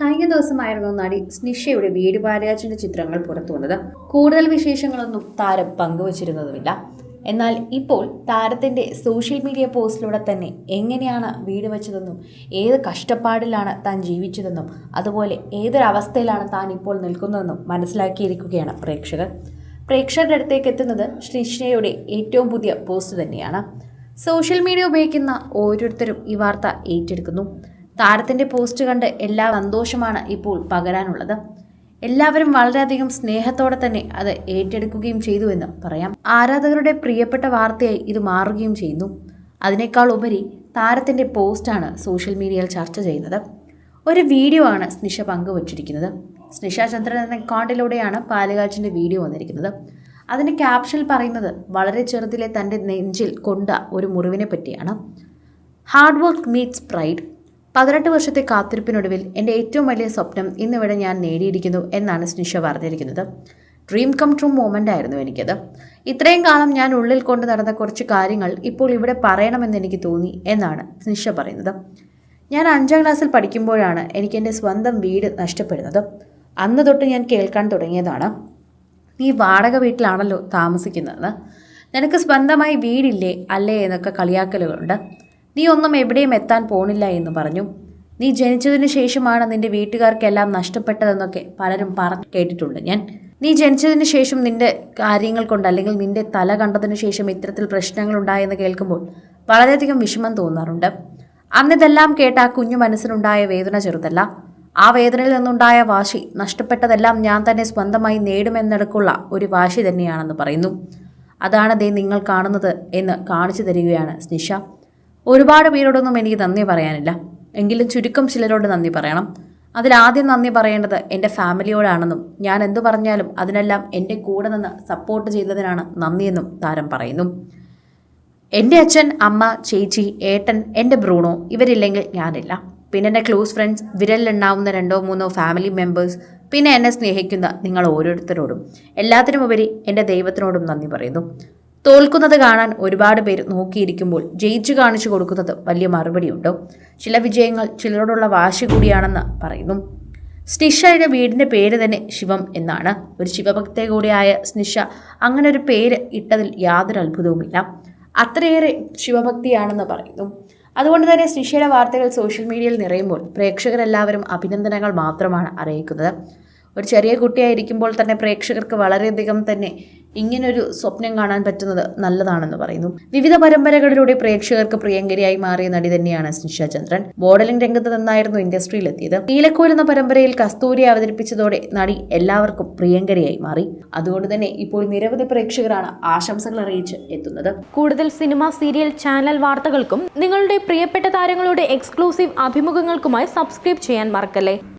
കഴിഞ്ഞ ദിവസമായിരുന്നു നടി സ്നിഷയുടെ വീട് പാലയാച്ചിന്റെ ചിത്രങ്ങൾ പുറത്തു വന്നത്. കൂടുതൽ വിശേഷങ്ങളൊന്നും താരം പങ്കുവച്ചിരുന്നതുമില്ല. എന്നാൽ ഇപ്പോൾ താരത്തിന്റെ സോഷ്യൽ മീഡിയ പോസ്റ്റിലൂടെ തന്നെ എങ്ങനെയാണ് വീട് വെച്ചതെന്നും ഏത് കഷ്ടപ്പാടിലാണ് താൻ ജീവിച്ചതെന്നും അതുപോലെ ഏതൊരവസ്ഥയിലാണ് താൻ ഇപ്പോൾ നിൽക്കുന്നതെന്നും മനസ്സിലാക്കിയിരിക്കുകയാണ് പ്രേക്ഷകർ. പ്രേക്ഷകരുടെ അടുത്തേക്ക് എത്തുന്നത് ശ്രീഷ്ണയുടെ ഏറ്റവും പുതിയ പോസ്റ്റ് തന്നെയാണ്. സോഷ്യൽ മീഡിയ ഉപയോഗിക്കുന്ന ഓരോരുത്തരും ഈ വാർത്ത ഏറ്റെടുക്കുന്നു. താരത്തിന്റെ പോസ്റ്റ് കണ്ട് എല്ലാ സന്തോഷമാണ് ഇപ്പോൾ പകരാനുള്ളത്. എല്ലാവരും വളരെയധികം സ്നേഹത്തോടെ തന്നെ അത് ഏറ്റെടുക്കുകയും ചെയ്തുവെന്ന് പറയാം. ആരാധകരുടെ പ്രിയപ്പെട്ട വാർത്തയായി ഇത് മാറുകയും ചെയ്യുന്നു. അതിനേക്കാൾ ഉപരി താരത്തിന്റെ പോസ്റ്റാണ് സോഷ്യൽ മീഡിയയിൽ ചർച്ച ചെയ്യുന്നത്. ഒരു വീഡിയോ ആണ് സ്നിഷ പങ്കുവച്ചിരിക്കുന്നത്. സ്നിഷ ചന്ദ്രൻ എന്ന അക്കൗണ്ടിലൂടെയാണ് പാലുകാച്ചിന്റെ വീഡിയോ വന്നിരിക്കുന്നത്. അതിന്റെ ക്യാപ്ഷനിൽ പറയുന്നത് വളരെ ചെറുതിലെ തന്റെ നെഞ്ചിൽ കൊണ്ട ഒരു മുറിവിനെ പറ്റിയാണ്. Hard work meets pride. പതിനെട്ട് വർഷത്തെ കാത്തിരിപ്പിനൊടുവിൽ എന്റെ ഏറ്റവും വലിയ സ്വപ്നം ഇന്നിവിടെ ഞാൻ നേടിയിരിക്കുന്നു എന്നാണ് സ്നിഷ പറഞ്ഞിരിക്കുന്നത്. ഡ്രീം കം ട്രൂ മൂമെന്റ് ആയിരുന്നു എനിക്കത്. ഇത്രയും കാലം ഞാൻ ഉള്ളിൽ കൊണ്ട് നടന്ന കുറച്ച് കാര്യങ്ങൾ ഇപ്പോൾ ഇവിടെ പറയണമെന്ന് എനിക്ക് തോന്നി എന്നാണ് സ്നിഷ പറയുന്നത്. ഞാൻ അഞ്ചാം ക്ലാസ്സിൽ പഠിക്കുമ്പോഴാണ് എനിക്ക് എന്റെ സ്വന്തം വീട് നഷ്ടപ്പെടുന്നത്. അന്ന് തൊട്ട് ഞാൻ കേൾക്കാൻ തുടങ്ങിയതാണ്. നീ വാടക വീട്ടിലാണല്ലോ താമസിക്കുന്നതെന്ന് നിനക്ക് സ്വന്തമായി വീടില്ലേ? അല്ലേ? എന്നൊക്കെ കളിയാക്കലുകളുണ്ട്. നീ ഒന്നും എവിടെയും എത്താൻ പോണില്ല എന്ന് പറഞ്ഞു. നീ ജനിച്ചതിന് ശേഷമാണ് നിന്റെ വീട്ടുകാർക്കെല്ലാം നഷ്ടപ്പെട്ടതെന്നൊക്കെ പലരും പറഞ്ഞു കേട്ടിട്ടുണ്ട് ഞാൻ. നീ ജനിച്ചതിന് ശേഷം നിന്റെ കാര്യങ്ങൾ കൊണ്ട് അല്ലെങ്കിൽ നിന്റെ തല കണ്ടതിന് ശേഷം ഇത്തരത്തിൽ പ്രശ്നങ്ങൾ ഉണ്ടായെന്ന് കേൾക്കുമ്പോൾ വളരെയധികം വിഷമം തോന്നാറുണ്ട്. അന്നിതെല്ലാം കേട്ട ആ കുഞ്ഞു മനസ്സിനുണ്ടായ വേദന ചെറുതല്ല. ആ വേദനയിൽ നിന്നുണ്ടായ വാശി നഷ്ടപ്പെട്ടതെല്ലാം ഞാൻ തന്നെ സ്വന്തമായി നേടുമെന്നെടുക്കുള്ള ഒരു വാശി തന്നെയാണെന്ന് പറയുന്നു. അതാണ് ദേ നിങ്ങൾ കാണുന്നത് എന്ന് കാണിച്ചു തരികയാണ് സ്നിഷ. ഒരുപാട് പേരോടൊന്നും എനിക്ക് നന്ദി പറയാനില്ല. എങ്കിലും ചുരുക്കം ചിലരോട് നന്ദി പറയണം. അതിലാദ്യം നന്ദി പറയേണ്ടത് എന്റെ ഫാമിലിയോടാണെന്നും ഞാൻ എന്തു പറഞ്ഞാലും അതിനെല്ലാം എന്റെ കൂടെ നിന്ന് സപ്പോർട്ട് ചെയ്തതിനാണ് നന്ദിയെന്നും താരം പറയുന്നു. എന്റെ അച്ഛൻ അമ്മ ചേച്ചി ഏട്ടൻ എന്റെ ബ്രൂണോ ഇവരില്ലെങ്കിൽ ഞാനില്ല. പിന്നെ എന്റെ ക്ലോസ് ഫ്രണ്ട്സ് വിരലിലുണ്ടാവുന്ന രണ്ടോ മൂന്നോ ഫാമിലി മെമ്പേഴ്സ് പിന്നെ എന്നെ സ്നേഹിക്കുന്ന നിങ്ങൾ ഓരോരുത്തരോടും. എല്ലാത്തിനുമുപരി എന്റെ ദൈവത്തിനോടും നന്ദി പറയുന്നു. തോൽക്കുന്നത് കാണാൻ ഒരുപാട് പേര് നോക്കിയിരിക്കുമ്പോൾ ജയിച്ചു കാണിച്ചു കൊടുക്കുന്നത് വലിയ മറുപടിയുണ്ടോ. ചില വിജയങ്ങൾ ചിലരോടുള്ള വാശി കൂടിയാണെന്ന് പറയുന്നു. സ്നിഷയുടെ വീടിന്റെ പേര് തന്നെ ശിവം എന്നാണ്. ഒരു ശിവഭക്തെ കൂടിയായ സ്നിഷ അങ്ങനെ ഒരു പേര് ഇട്ടതിൽ യാതൊരു അത്ഭുതവുമില്ല. അത്രയേറെ ശിവഭക്തിയാണെന്ന് പറയുന്നു. അതുകൊണ്ട് തന്നെ സ്നിഷയുടെ വാർത്തകൾ സോഷ്യൽ മീഡിയയിൽ നിറയുമ്പോൾ പ്രേക്ഷകരെല്ലാവരും അഭിനന്ദനങ്ങൾ മാത്രമാണ് അറിയിക്കുന്നത്. ഒരു ചെറിയ കുട്ടിയായിരിക്കുമ്പോൾ തന്നെ പ്രേക്ഷകർക്ക് വളരെയധികം തന്നെ ഇങ്ങനൊരു സ്വപ്നം കാണാൻ പറ്റുന്നത് നല്ലതാണെന്ന് പറയുന്നു. വിവിധ പരമ്പരകളിലൂടെ പ്രേക്ഷകർക്ക് പ്രിയങ്കരിയായി മാറിയ നടി തന്നെയാണ് സ്നിഷ ചന്ദ്രൻ. മോഡലിംഗ് രംഗത്ത് നിന്നായിരുന്നു ഇൻഡസ്ട്രിയിലെത്തിയത്. നീലക്കോൽ എന്ന പരമ്പരയിൽ കസ്തൂരി അവതരിപ്പിച്ചതോടെ നടി എല്ലാവർക്കും പ്രിയങ്കരിയായി മാറി. അതുകൊണ്ട് തന്നെ ഇപ്പോൾ നിരവധി പ്രേക്ഷകരാണ് ആശംസകൾ അറിയിച്ച് എത്തുന്നത്. കൂടുതൽ സിനിമ സീരിയൽ ചാനൽ വാർത്തകൾക്കും നിങ്ങളുടെ പ്രിയപ്പെട്ട താരങ്ങളുടെ എക്സ്ക്ലൂസീവ് അഭിമുഖങ്ങൾക്കുമായി സബ്സ്ക്രൈബ് ചെയ്യാൻ മറക്കല്ലേ?